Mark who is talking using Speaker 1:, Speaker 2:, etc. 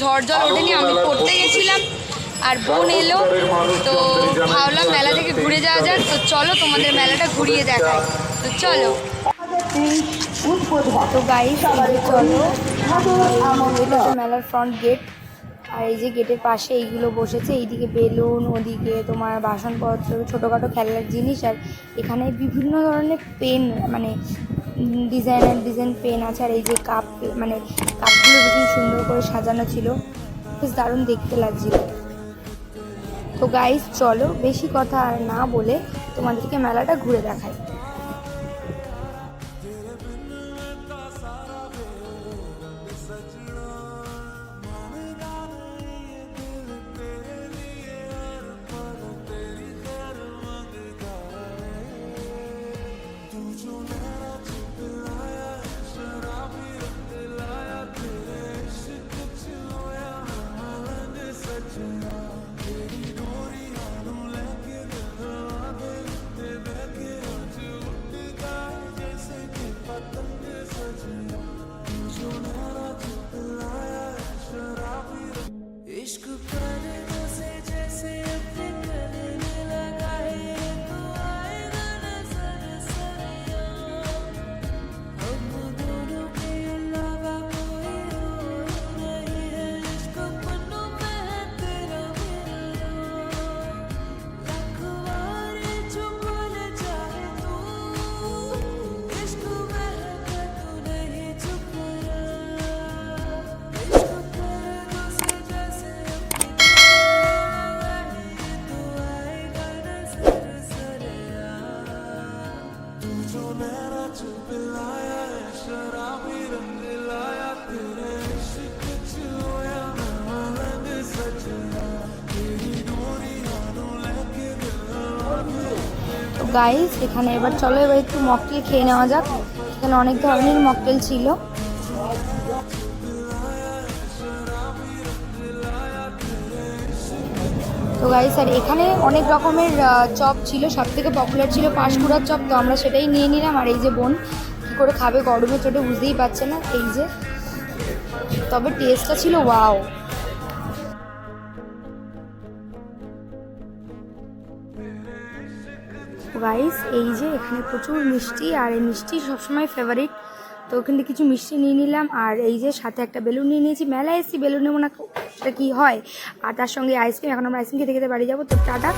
Speaker 1: ঝড় জল ওঠেনি, আমি পড়তে গেছিলাম আর বোন এলো। তো ভাবলাম মেলা থেকে ঘুরে যাওয়া যাক। তো চলো তোমাদের মেলাটা ঘুরিয়ে দেখায় তো চলো। তো গাইস চলো মেলার ফ্রন্ট গেট আর এই যে গেটের পাশে এইগুলো বসেছে, এইদিকে বেলুন, ওদিকে তোমার বাসনপত্র, ছোটোখাটো খেলার জিনিস, আর এখানে বিভিন্ন ধরনের পেন মানে ডিজাইনার ডিজাইন পেন আছে আর এই যে কাপ মানে কাপগুলো ভীষণ সুন্দর করে সাজানো ছিল। বেশ দারুণ দেখতে লাগছিল। তো গাইস চলো, বেশি কথা আর না বলে তোমাদেরকে মেলাটা ঘুরে দেখাই।
Speaker 2: तू जो मेरा चुप लाया है शराबी रंग लाया तेरे इश्क च होया मैं मलंग सजना तेरी डोरी आनू लेके दिल
Speaker 1: তো গাইস এখানে এবার চলো এবার একটু মকটেল খেয়ে নেওয়া যাক এখানে অনেক ধরনের মকটেল ছিল তো গাইস আর এখানে অনেক রকমের চপ ছিল সব থেকে পপুলার ছিল পাঁশকুড়ার চপ, তো আমরা সেটাই নিয়ে নিলাম। আর এই যে বোন কী করে খাবে গরমে চোটে বুঝতেই পারছে না, এই যে। তবে টেস্টটা ছিল ওয়াও গাইস এই যে এখানে প্রচুর মিষ্টি, আর এই মিষ্টি সবসময় ফেভারিট তো ওখান থেকে কিছু মিষ্টি নিয়ে নিলাম, আর এই যে সাথে একটা বেলুন নিয়ে নিয়েছি। মেলায় এসেছি, বেলুন নেব না সেটা কী হয়? আর তার সঙ্গে আইসক্রিম এখন আমরা আইসক্রিম খেতে খেতে বাড়ি যাব। তো টাটা।